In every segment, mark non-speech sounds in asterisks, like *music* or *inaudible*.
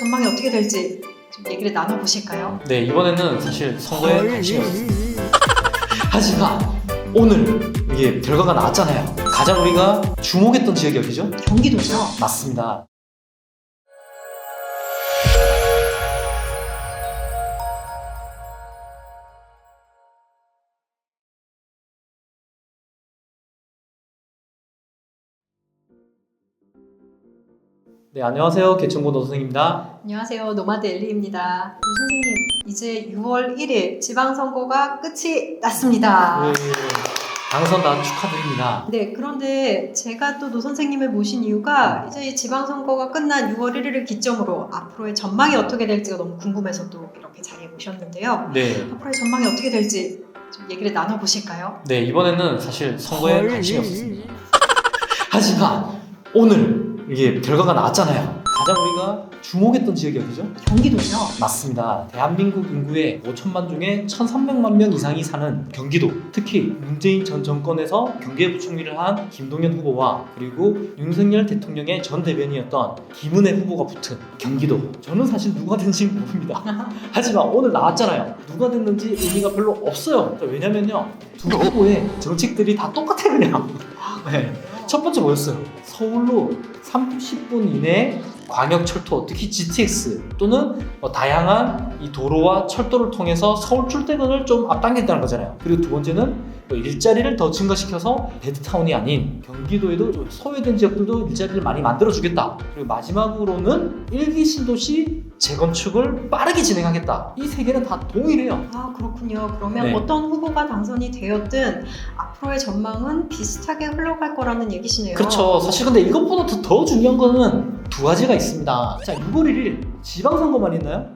전망이 어떻게 될지 좀 얘기를 나눠보실까요? 네 이번에는 사실 선거에 관심이 없습니다. *laughs* 하지만 오늘 이게 결과가 나왔잖아요. 가장 우리가 주목했던 지역이 어디죠? 경기도죠. 맞습니다. 네, 안녕하세요. 개천고 선생입니다. 안녕하세요. 노마드 엘리입니다. 노 선생님, 이제 6월 1일 지방선거가 끝이 났습니다. 네, 당선단 축하드립니다. 네, 그런데 제가 또 노 선생님을 모신 이유가 이제 이 지방선거가 끝난 6월 1일을 기점으로 앞으로의 전망이 어떻게 될지가 너무 궁금해서 또 이렇게 자리에 모셨는데요. 네, 앞으로의 전망이 어떻게 될지 좀 얘기를 나눠보실까요? 네 이번에는 사실 선거에 관심이 없습니다. *laughs* 하지만 오늘 이게 결과가 나왔잖아요. 가장 우리가 주목했던 지역이 어디죠? 경기도죠. 맞습니다. 대한민국 인구의 5천만 중에 1,300만 명 이상이 사는 경기도. 특히 문재인 전 정권에서 경제부총리를 한 김동연 후보와 그리고 윤석열 대통령의 전 대변이었던 김은혜 후보가 붙은 경기도. 저는 사실 누가 된지 모릅니다. *laughs* 하지만 오늘 나왔잖아요. 누가 됐는지 의미가 별로 없어요. 왜냐면요. 두 후보의 정책들이 다 똑같아 그냥. 네. 첫 번째 뭐였어요? 서울로 30분 이내 광역철도, 특히 GTX 또는 뭐 다양한 이 도로와 철도를 통해서 서울 출퇴근을 좀 앞당겼다는 거잖아요. 그리고 두 번째는 뭐 일자리를 더 증가시켜서 베드타운이 아닌 경기도에도 좀 소외된 지역들도 일자리를 많이 만들어주겠다. 그리고 마지막으로는 일기 신도시 재건축을 빠르게 진행하겠다. 이 세 개는 다 동일해요. 아, 그렇군요. 그러면 네. 어떤 후보가 당선이 되었든 앞으로의 전망은 비슷하게 흘러갈 거라는 얘기시네요. 그렇죠. 사실 근데 이것보다 더, 더 중요한 거는 두 가지가 있습니다. 자, 6월 1일 지방선거만 있나요?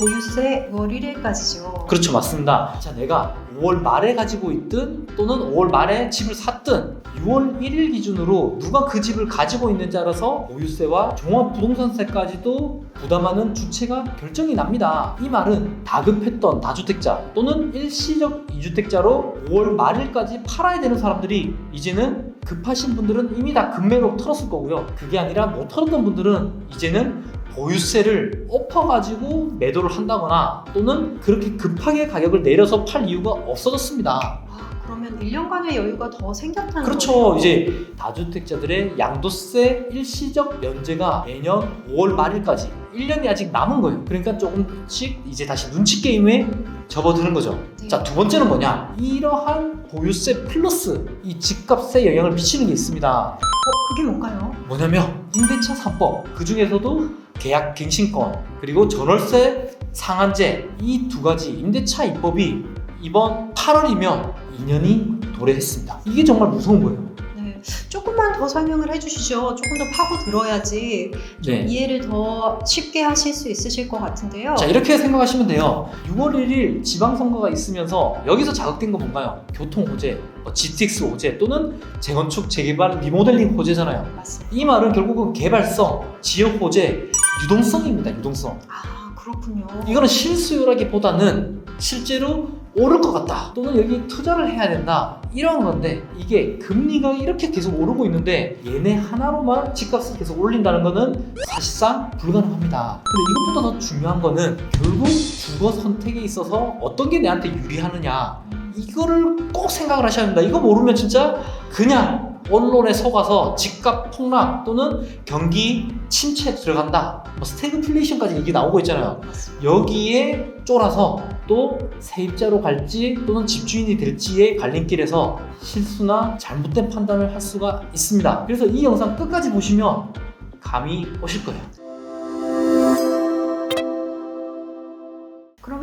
보유세 6월 1일까지죠. 그렇죠, 맞습니다. 자, 내가 5월 말에 가지고 있든 또는 5월 말에 집을 샀든 6월 1일 기준으로 누가 그 집을 가지고 있는지 알아서 보유세와 종합부동산세까지도 부담하는 주체가 결정이 납니다. 이 말은 다급했던 다주택자 또는 일시적 이주택자로 5월 말일까지 팔아야 되는 사람들이 이제는 급하신 분들은 이미 다 급매로 털었을 거고요. 그게 아니라 못 털었던 분들은 이제는 보유세를 엎어가지고 매도를 한다거나 또는 그렇게 급하게 가격을 내려서 팔 이유가 없어졌습니다. 아, 그러면 1년간의 여유가 더 생겼다는 그렇죠. 거죠. 이제 다주택자들의 양도세 일시적 면제가 내년 5월 말일까지 1년이 아직 남은 거예요. 그러니까 조금씩 이제 다시 눈치 게임에 접어드는 거죠. 네. 자, 두 번째는 뭐냐? 이러한 보유세 플러스 이 집값에 영향을 미치는 게 있습니다. 어, 그게 뭔가요? 뭐냐면 임대차 3법 그 중에서도 계약 갱신권 그리고 전월세 상한제 이 두 가지 임대차 입법이 이번 8월이면 2년이 도래했습니다. 이게 정말 무서운 거예요. 네. 조금만 더 설명을 해주시죠. 조금 더 파고 들어야지 좀 네. 이해를 더 쉽게 하실 수 있으실 것 같은데요. 자 이렇게 생각하시면 돼요. 6월 1일 지방선거가 있으면서 여기서 자극된 건 뭔가요? 교통 호재, 뭐 GTX 호재 또는 재건축, 재개발, 리모델링 호재잖아요. 맞습니다. 이 말은 결국은 개발성, 지역 호재, 유동성입니다. 유동성. 아, 그렇군요. 이거는 실수요라기보다는 실제로 오를 것 같다. 또는 여기 투자를 해야 된다. 이런 건데 이게 금리가 이렇게 계속 오르고 있는데 얘네 하나로만 집값을 계속 올린다는 거는 사실상 불가능합니다. 근데 이것보다 더 중요한 거는 결국 주거 선택에 있어서 어떤 게 내한테 유리하느냐. 이거를 꼭 생각을 하셔야 합니다. 이거 모르면 진짜 그냥 언론에 속아서 집값 폭락 또는 경기 침체 들어간다 뭐 스태그플레이션까지 얘기 나오고 있잖아요. 여기에 쫄아서 또 세입자로 갈지 또는 집주인이 될지의 갈림길에서 실수나 잘못된 판단을 할 수가 있습니다. 그래서 이 영상 끝까지 보시면 감이 오실 거예요.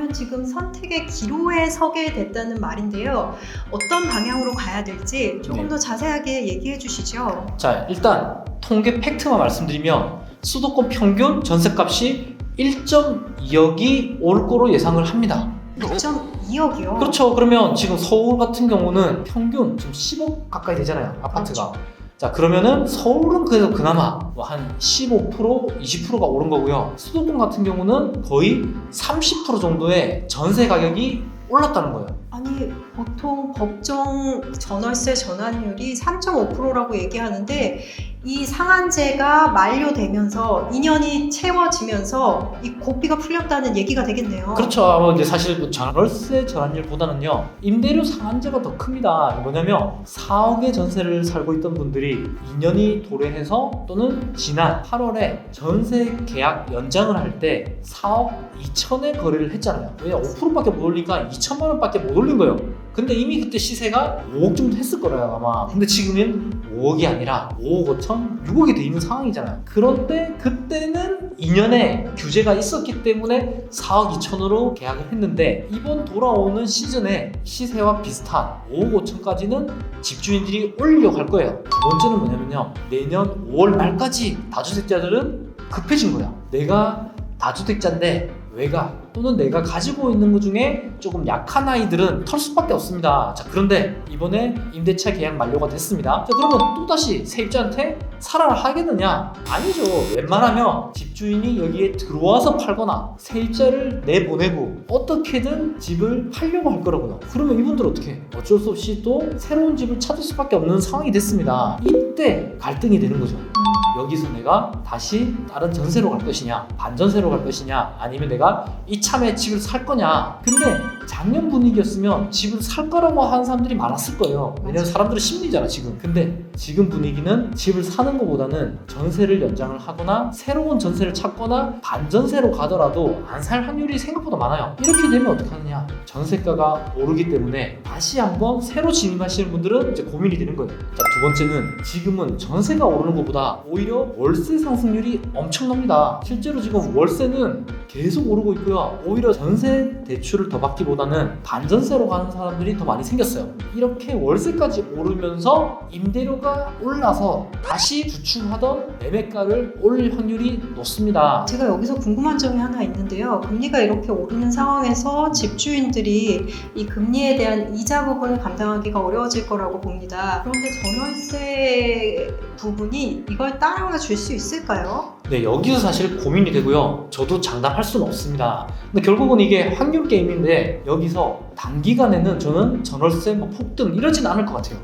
그러면 지금 선택의 기로에 서게 됐다는 말인데요. 어떤 방향으로 가야 될지 조금 네. 더 자세하게 얘기해 주시죠. 자, 일단 통계 팩트만 말씀드리면 수도권 평균 전세값이 1.2억이 올 거로 예상을 합니다. 2.2억이요. 그렇죠. 그러면 지금 서울 같은 경우는 평균 지금 10억 가까이 되잖아요. 아파트가. 자 그러면은 서울은 그래도 그나마 뭐 한 15% 20%가 오른 거고요. 수도권 같은 경우는 거의 30% 정도의 전세 가격이 올랐다는 거예요. 아니 보통 법정 전월세 전환율이 3.5%라고 얘기하는데 이 상한제가 만료되면서 2년이 채워지면서 이 고비가 풀렸다는 얘기가 되겠네요. 그렇죠. 뭐 이제 사실 그 전월세 전환율보다는요 임대료 상한제가 더 큽니다. 뭐냐면 4억의 전세를 살고 있던 분들이 2년이 도래해서 또는 지난 8월에 전세 계약 연장을 할 때 4억 2천에 거래를 했잖아요. 왜 5%밖에 못 올리니까 2천만 원밖에 못 올린 거예요. 근데 이미 그때 시세가 5억 정도 했을 거예요 아마. 근데 지금은 5억이 아니라 5억 5천, 6억이 돼 있는 상황이잖아요. 그런데 그때는 2년에 규제가 있었기 때문에 4억 2천으로 계약을 했는데 이번 돌아오는 시즌에 시세와 비슷한 5억 5천까지는 집주인들이 할 거예요. 두 번째는 뭐냐면요. 내년 5월 말까지 다주택자들은 급해진 거야. 내가 다주택자인데 외가 또는 내가 가지고 있는 것 중에 조금 약한 아이들은 털 수밖에 없습니다. 자 그런데 이번에 임대차 계약 만료가 됐습니다. 자 그러면 또다시 세입자한테 살아라 하겠느냐? 아니죠. 웬만하면 집 주인이 여기에 들어와서 팔거나 세입자를 내보내고 어떻게든 집을 팔려고 할 거라고요. 그러면 이분들 어떻게? 해? 어쩔 수 없이 또 새로운 집을 찾을 수밖에 없는 상황이 됐습니다. 이때 갈등이 되는 거죠. 여기서 내가 다시 다른 전세로 갈 것이냐, 반전세로 갈 것이냐, 아니면 내가 이참에 집을 살 거냐. 근데 작년 분위기였으면 집을 살 거라고 하는 사람들이 많았을 거예요. 왜냐면 사람들은 심리잖아, 지금. 근데 지금 분위기는 집을 사는 것보다는 전세를 연장을 하거나 새로운 전세를 찾거나 반전세로 가더라도 안 살 확률이 생각보다 많아요. 이렇게 되면 어떡하느냐. 전세가가 오르기 때문에 다시 한번 새로 진입하시는 분들은 이제 고민이 되는 거예요. 자, 두 번째는 지금은 전세가 오르는 것보다 오히려 월세 상승률이 엄청납니다. 실제로 지금 월세는 계속 오르고 있고요. 오히려 전세 대출을 더 받기보다는 반전세로 가는 사람들이 더 많이 생겼어요. 이렇게 월세까지 오르면서 임대료가 올라서 다시 주춤하던 매매가를 올릴 확률이 높습니다. 제가 여기서 궁금한 점이 하나 있는데요. 금리가 이렇게 오르는 상황에서 집주인들이 이 금리에 대한 이자 부분을 감당하기가 어려워질 거라고 봅니다. 그런데 전월세 부분이 이걸 따라와 줄 수 있을까요? 네, 여기서 사실 고민이 되고요. 저도 장담할 수는 없습니다. 근데 결국은 이게 확률 게임인데 여기서 단기간에는 저는 전월세 뭐 폭등 이러진 않을 것 같아요.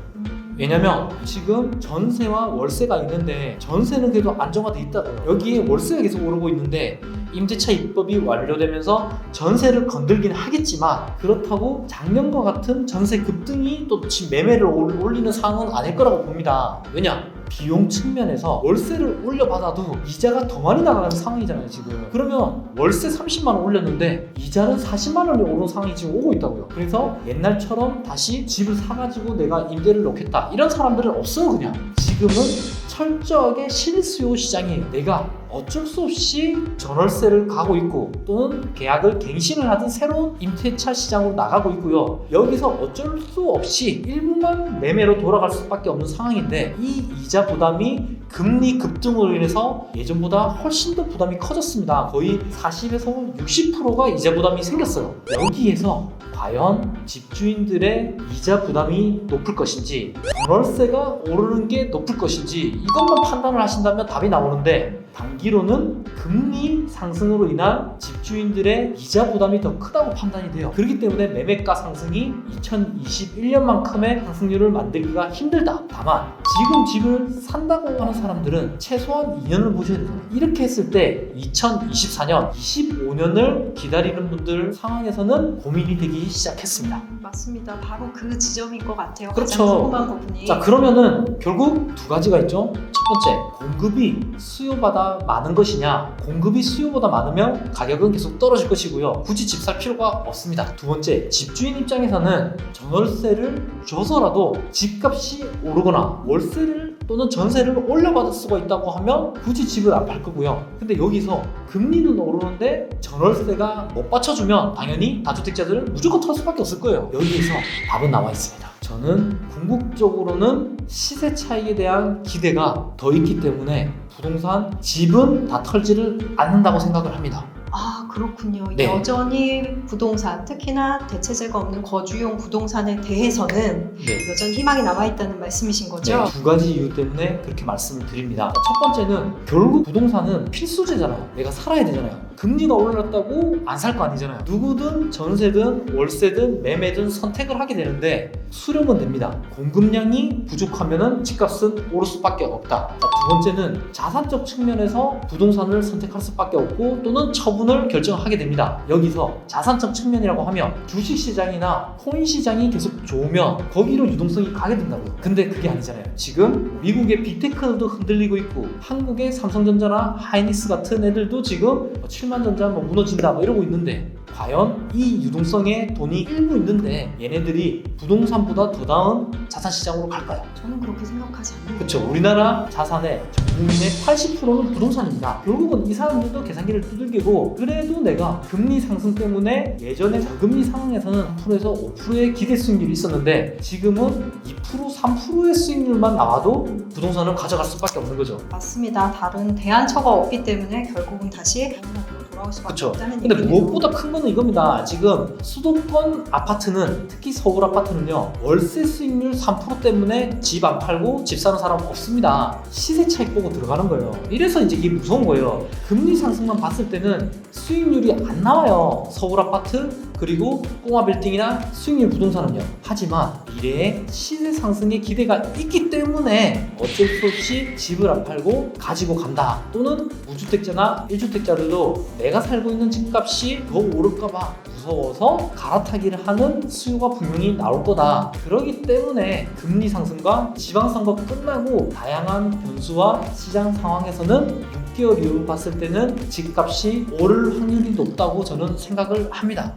왜냐면 지금 전세와 월세가 있는데 전세는 그래도 안정화돼 있다고요. 여기에 월세가 계속 오르고 있는데 임대차 입법이 완료되면서 전세를 건들긴 하겠지만 그렇다고 작년과 같은 전세 급등이 또 지금 매매를 올- 올리는 상황은 아닐 거라고 봅니다. 왜냐? 비용 측면에서 월세를 올려받아도 이자가 더 많이 나가는 상황이잖아요 지금. 그러면 월세 30만 원 올렸는데 이자는 40만 원이 오른 상황이 지금 오고 있다고요. 그래서 옛날처럼 다시 집을 사가지고 내가 임대를 놓겠다. 이런 사람들은 없어요 그냥. 지금은 철저하게 실수요 시장이에요 내가 어쩔 수 없이 전월세를 가고 있고 또는 계약을 갱신을 하든 새로운 임대차 시장으로 나가고 있고요. 여기서 어쩔 수 없이 일부만 매매로 돌아갈 수밖에 없는 상황인데 이 이자 부담이 금리 급등으로 인해서 예전보다 훨씬 더 부담이 커졌습니다. 거의 40에서 60%가 이자 부담이 생겼어요. 여기에서 과연 집주인들의 이자 부담이 높을 것인지 전월세가 오르는 게 높을 것인지 이것만 판단을 하신다면 답이 나오는데 단기로는 금리 상승으로 인한 집주인들의 이자 부담이 더 크다고 판단이 돼요. 그렇기 때문에 매매가 상승이 2021년만큼의 상승률을 만들기가 힘들다. 다만 지금 집을 산다고 하는 사람들은 최소한 2년을 보셔야 되잖아요. 이렇게 했을 때 2024년, 25년을 기다리는 분들 상황에서는 고민이 되기 시작했습니다. 맞습니다. 바로 그 지점인 것 같아요. 그렇죠. 궁금한 부분이. 자 그러면은 결국 두 가지가 있죠. 첫 번째 공급이 수요 많은 것이냐? 공급이 수요보다 많으면 가격은 계속 떨어질 것이고요. 굳이 집 살 필요가 없습니다. 두 번째 집주인 입장에서는 전월세를 줘서라도 집값이 오르거나 월세를 또는 전세를 올려받을 수가 있다고 하면 굳이 집을 안 팔 거고요. 근데 여기서 금리는 오르는데 전월세가 못 받쳐주면 당연히 다주택자들은 무조건 털 수밖에 없을 거예요. 여기에서 답은 나와 있습니다 저는 궁극적으로는 시세 차익에 대한 기대가 더 있기 때문에 부동산 집은 다 털지를 않는다고 생각을 합니다. 아 그렇군요. 네. 여전히 부동산 특히나 대체재가 없는 거주용 부동산에 대해서는 네. 여전히 희망이 남아 있다는 말씀이신 거죠? 네, 두 가지 이유 때문에 그렇게 말씀을 드립니다. 첫 번째는 결국 부동산은 필수제잖아요. 내가 살아야 되잖아요. 금리가 올랐다고 안 살 거 아니잖아요. 누구든 전세든 월세든 매매든 선택을 하게 되는데 수렴은 됩니다. 공급량이 부족하면은 집값은 오를 수밖에 없다. 자, 두 번째는 자산적 측면에서 부동산을 선택할 수밖에 없고 또는 처분을 결정하게 됩니다. 여기서 자산적 측면이라고 하면 주식 시장이나 코인 시장이 계속 좋으면 거기로 유동성이 가게 된다고요. 근데 그게 아니잖아요. 지금 미국의 빅테크도 흔들리고 있고 한국의 삼성전자나 하이닉스 같은 애들도 지금 7만 전자 뭐 무너진다 뭐 이러고 있는데 과연 이 유동성에 돈이 일부 있는데 얘네들이 부동산보다 더 나은 자산 시장으로 갈까요? 저는 그렇게 생각하지 않는데. 그렇죠. 우리나라 자산의 전 국민의 80%는 부동산입니다. 결국은 이 사람들도 계산기를 두들기고 그래도 내가 금리 상승 때문에 예전에 저금리 상황에서는 3%에서 5%의 기대 수익률이 있었는데 지금은 2% 3%의 수익률만 나와도 부동산을 가져갈 수밖에 없는 거죠. 맞습니다. 다른 대안처가 없기 때문에 결국은 다시 수밖에 그쵸. 없다는 근데 얘기네요. 무엇보다 큰 거는 이겁니다. 지금 수도권 아파트는 특히 서울 아파트는요 월세 수익률 3% 때문에 집 안 팔고 집 사는 사람 없습니다. 시세 차익 보고 들어가는 거예요. 이래서 이제 이게 무서운 거예요. 금리 상승만 봤을 때는 수익률이 안 나와요. 서울 아파트 그리고 꼬마 빌딩이나 수익률 부동산은요. 하지만 미래에 시세 상승의 기대가 있기 때문에 어쩔 수 없이 집을 안 팔고 가지고 간다. 또는 무주택자나 1주택자들도 내가 살고 있는 집값이 더 오를까봐 무서워서 갈아타기를 하는 수요가 분명히 나올 거다. 그러기 때문에 금리 상승과 지방선거 끝나고 다양한 변수와 시장 상황에서는 6개월 이후로 봤을 때는 집값이 오를 확률이 높다고 저는 생각을 합니다.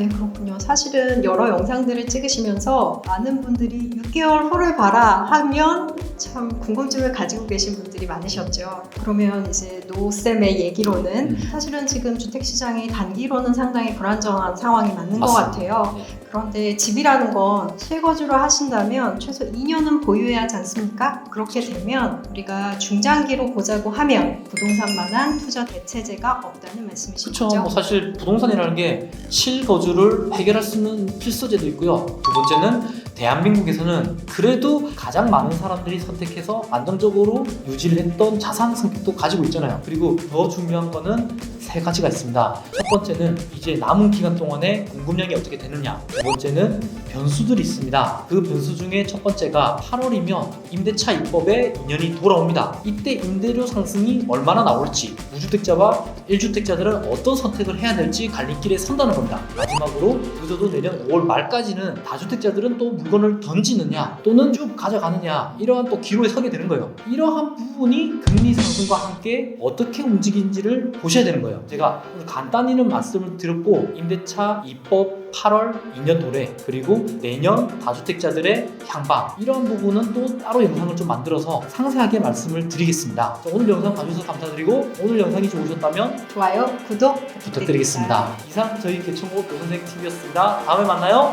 네, 그렇군요. 사실은 여러 영상들을 찍으시면서 많은 분들이 6개월 후를 봐라 하면 참 궁금증을 가지고 계신 분들이 많으셨죠. 그러면 이제 노쌤의 얘기로는 음. 사실은 지금 주택시장이 단기로는 상당히 불안정한 상황이 맞는 것 맞습니다. 같아요. 네. 그런데 집이라는 건 실거주를 하신다면 최소 2년은 보유해야 하지 않습니까? 그렇게 되면 우리가 중장기로 보자고 하면 부동산만한 투자 대체제가 없다는 말씀이신 그렇죠. 뭐 사실 부동산이라는 게 실거주를 해결할 수 있는 필수제도 있고요. 두 번째는 대한민국에서는 그래도 가장 많은 사람들이 선택해서 안정적으로 유지를 했던 자산 성격도 가지고 있잖아요. 그리고 더 중요한 거는 세 가지가 있습니다. 첫 번째는 이제 남은 기간 동안에 공급량이 어떻게 되느냐. 두 번째는 변수들이 있습니다. 그 변수 중에 첫 번째가 8월이면 임대차 입법에 2년이 돌아옵니다. 이때 임대료 상승이 얼마나 나올지 무주택자와 1주택자들은 어떤 선택을 해야 될지 갈림길에 선다는 겁니다. 마지막으로 늦어도 내년 5월 말까지는 다주택자들은 또 물건을 던지느냐 또는 쭉 가져가느냐 이러한 또 기로에 서게 되는 거예요. 이러한 부분이 금리 상승과 함께 어떻게 움직인지를 보셔야 되는 거예요. 제가 간단히는 말씀을 드렸고 임대차 입법 8월 2년 도래 그리고 내년 다주택자들의 향방 이러한 부분은 또 따로 영상을 좀 만들어서 상세하게 말씀을 드리겠습니다. 자, 오늘 영상 봐주셔서 감사드리고 오늘 영상이 좋으셨다면 좋아요, 구독 부탁드리겠습니다. 이상 저희 개천고 노선생 TV였습니다. 다음에 만나요.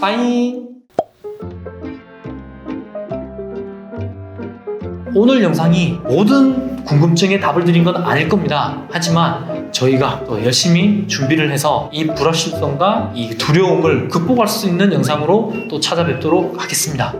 빠이. 오늘 영상이 모든 궁금증에 답을 드린 건 아닐 겁니다. 하지만 저희가 또 열심히 준비를 해서 이 불확실성과 이 두려움을 극복할 수 있는 영상으로 또 찾아뵙도록 하겠습니다.